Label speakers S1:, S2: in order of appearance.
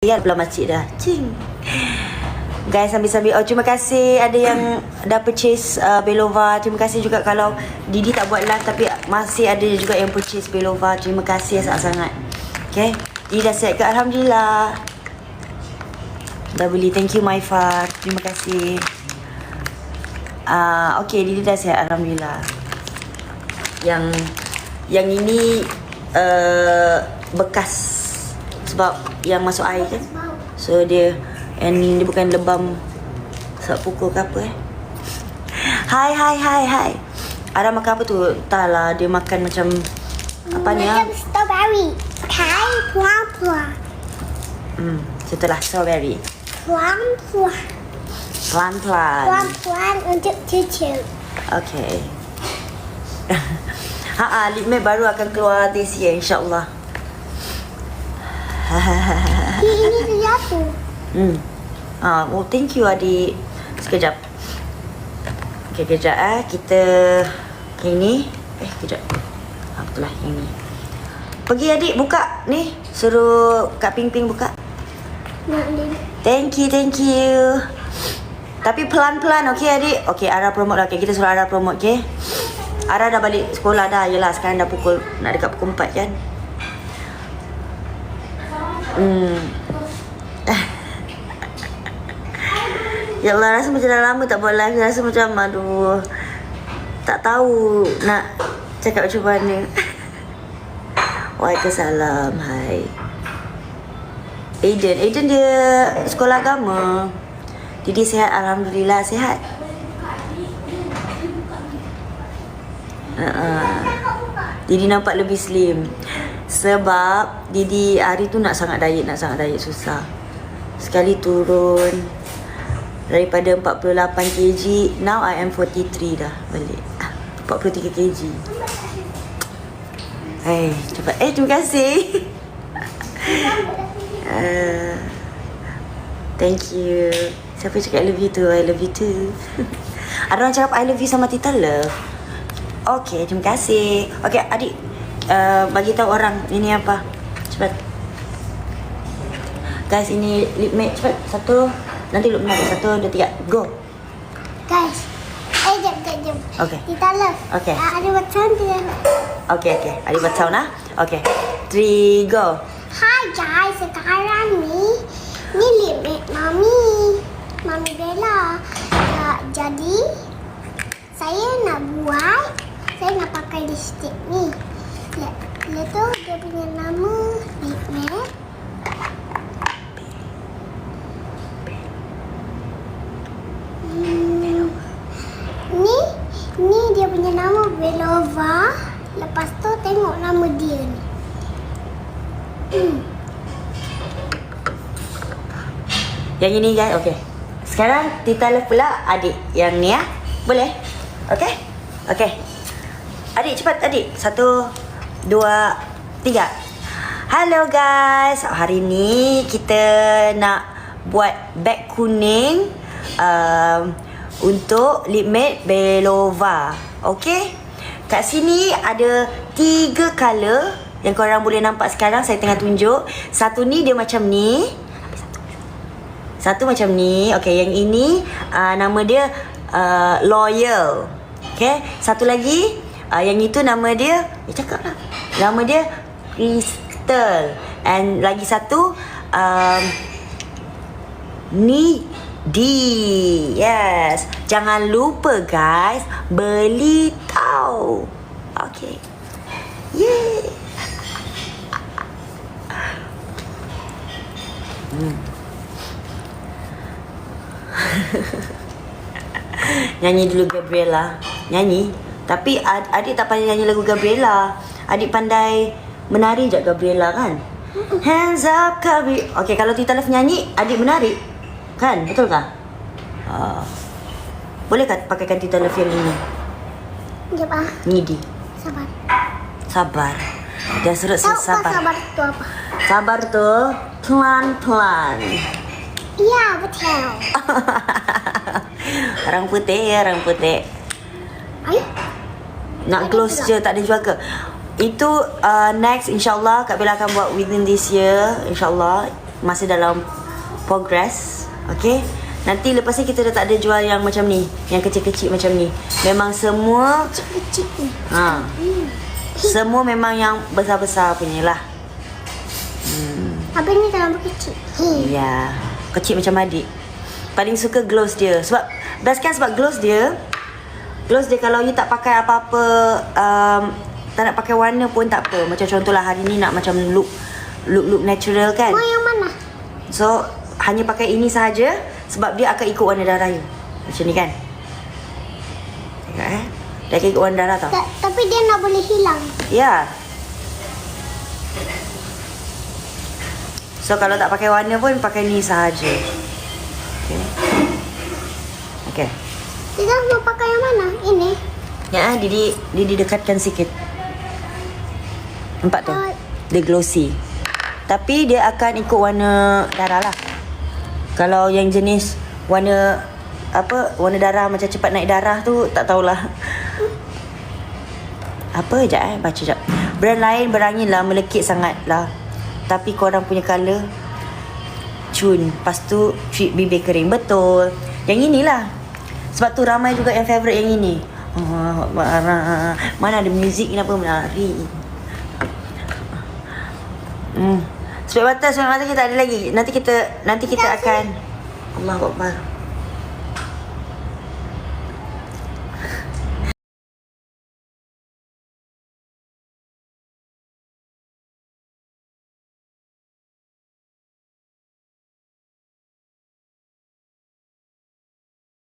S1: kan belah masjid dah. Cing. Guys sambil-sambil oh terima kasih ada yang dah purchase uh, Belova. Terima kasih juga kalau Didi tak buat live tapi masih ada juga yang purchase Belova. Terima kasih sangat-sangat. Okay. Didi dah siap ke alhamdulillah. Dah beli. Thank you Maifa. Terima kasih. Uh, okay Didi dah siap alhamdulillah. Yang yang ini uh, bekas sebab yang masuk air kan. So dia yang ni dia bukan lebam sebab pukul ke apa eh. Hai hai hai hai. Ada makan apa tu? Entahlah dia makan macam apa ni?
S2: Macam strawberry. Okay, puan puan.
S1: Hmm, setelah strawberry.
S2: Puan puan.
S1: Pelan-pelan.
S2: Puan untuk cucu.
S1: Okay. ha ah, Lipmat baru akan keluar this year insya-Allah.
S2: Ini ini terjatuh.
S1: Hmm. Ah, oh thank you adik. Sekejap. Okay, kejap eh. Kita yang ni. Eh, kejap. Ah, betul lah yang ni. Pergi adik buka ni. Suruh Kak Ping Ping buka. Thank you, thank you. Tapi pelan-pelan okey adik. Okey, Ara promote lah. Okay, kita suruh Ara promote, okey. Ara dah balik sekolah dah. Yelah, sekarang dah pukul nak dekat pukul 4 kan. Hmm. Ya Allah rasa macam dah lama tak buat live Rasa macam aduh. Tak tahu nak cakap macam mana. Waalaikumsalam Hai. Aiden Aiden dia sekolah agama. Jadi sihat Alhamdulillah sihat uh-uh. Didi nampak lebih slim Sebab Didi hari tu nak sangat diet Nak sangat diet susah. Sekali turun Daripada 48 kg Now I am 43 dah balik. Ah, 43 kg. Hai, cepat. Eh, terima kasih. Uh, Thank you. Siapa cakap I love you too I love you too. Ada orang cakap I love you sama Tita Love. Okay, terima kasih. Okay, adik uh, Bagi tahu orang Ini apa Cepat Guys, ini lip matte Cepat, satu Nanti lu menang Satu, dua, tiga Go
S2: Guys. Eh, jap, jap, jap.
S1: Okay.
S2: Kita love.
S1: Okay.
S2: Ah, ada macam dia.
S1: Okay, okay buat sound lah Okay Three, go
S2: Hai guys, sekarang ni ni lip matte mami. Mami Bella. Ya, jadi saya nak buat saya nak pakai lipstick ni. Lihat tu dia punya nama lip matte. Hmm. Ni ni dia punya nama Belova. Lepas tu tengok nama dia ni.
S1: Yang ini guys Okay Sekarang Tita Love pula Adik Yang ni ya Boleh Okay Okay Adik cepat adik Satu Dua Tiga. Hello guys. Hari ni Kita nak Buat bag kuning um, Untuk lip matte Belova. Okay Kat sini ada Tiga colour Yang korang boleh nampak sekarang. Saya tengah tunjuk. Satu ni dia macam ni. Satu macam ni. Okay, yang ini uh, nama dia uh, Loyal. Okay, satu lagi. Uh, yang itu nama dia, eh cakap lah. Nama dia Crystal. And lagi satu, um, Ni D. Yes. Jangan lupa guys, beli tahu. Okay. Yay. Hmm. Nyanyi dulu Gabriela Nyanyi Tapi ad- adik tak pandai nyanyi lagu Gabriela Adik pandai menari je Gabriela kan Hands up Gabi Okay kalau Tita Love nyanyi Adik menari Kan betul kah? Uh, boleh tak pakaikan Tita Love yang ini?
S2: Jap ah.
S1: Ngidi
S2: Sabar.
S1: Sabar Dia suruh
S2: Tahu
S1: saya
S2: tak
S1: sabar
S2: sabar tu apa?
S1: Sabar tu Pelan-pelan
S2: Ya, betul.
S1: Orang putih ya orang putih Nak
S2: Ada
S1: close je tak ada jual ke? Itu uh, next insyaAllah Kak Bella akan buat within this year InsyaAllah masih dalam progress. Okay. Nanti lepas ni kita dah tak ada jual yang macam ni. Yang kecil-kecil macam ni. Memang semua
S2: Kecil-kecil ni.
S1: ha, semua memang yang besar-besar punya lah.
S2: Habis ni terlalu kecil. Hei.
S1: Ya. Kecil macam adik. Paling suka gloss dia. Sebab best kan sebab gloss dia gloss dia kalau you tak pakai apa-apa um, tak nak pakai warna pun tak apa. Macam contohlah hari ni nak macam look look look natural kan.
S2: Mau yang mana?
S1: So hanya pakai ini sahaja sebab dia akan ikut warna darah you. Macam ni kan. Tengok eh. Dia akan ikut warna darah tau.
S2: Ta- tapi dia nak boleh hilang.
S1: Ya. So kalau tak pakai warna pun pakai ni sahaja. Okay.
S2: Mau pakai yang mana? Ini.
S1: Ya, Didi Didi dekatkan sikit. Nampak tu?
S2: Oh.
S1: Dia glossy. Tapi dia akan ikut warna darah lah. Kalau yang jenis warna apa warna darah macam cepat naik darah tu tak tahulah. Apa je eh baca jap. Brand lain berangin lah melekit sangat lah. Tapi korang punya colour cun. Lepas tu treat bibir kering. Betul. Yang inilah. Sebab tu ramai juga yang favourite yang ini. Oh, mana, ada muzik kenapa menari. Hmm. Sebab mata, sebab mata kita ada lagi. Nanti kita nanti kita akan Allah Akbar.